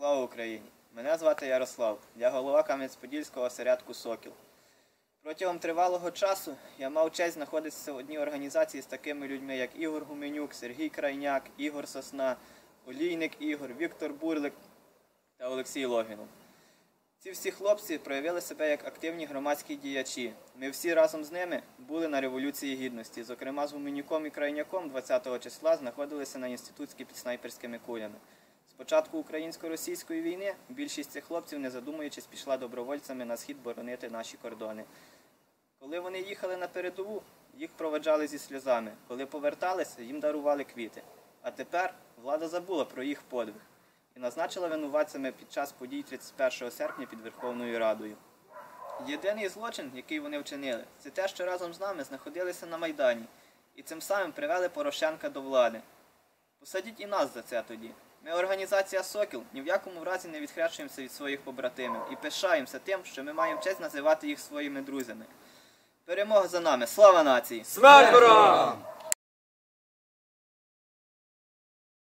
Слава Україні! Мене звати Ярослав. Я голова Кам'янець-Подільського осередку Сокіл. Протягом тривалого часу я мав честь знаходитися в одній організації з такими людьми, як Ігор Гуменюк, Сергій Крайняк, Ігор Сосна, Олійник Ігор, Віктор Бурлик та Олексій Логінов. Ці всі хлопці проявили себе як активні громадські діячі. Ми всі разом з ними були на Революції Гідності. Зокрема, з Гуменюком і Крайняком 20-го числа знаходилися на інститутській під снайперськими кулями. Початку українсько-російської війни більшість цих хлопців, не задумуючись, пішла добровольцями на схід боронити наші кордони. Коли вони їхали на передову, їх проведжали зі сльозами. Коли поверталися, їм дарували квіти. А тепер влада забула про їх подвиг і назначила винуватцями під час подій 31 серпня під Верховною Радою. Єдиний злочин, який вони вчинили, це те, що разом з нами знаходилися на Майдані і цим самим привели Порошенка до влади. Посадіть і нас за це тоді. Ми, організація Сокіл, ні в якому разі не відхрещуємося від своїх побратимів і пишаємося тим, що ми маємо честь називати їх своїми друзями. Перемога за нами! Слава нації! Смерть ворогам!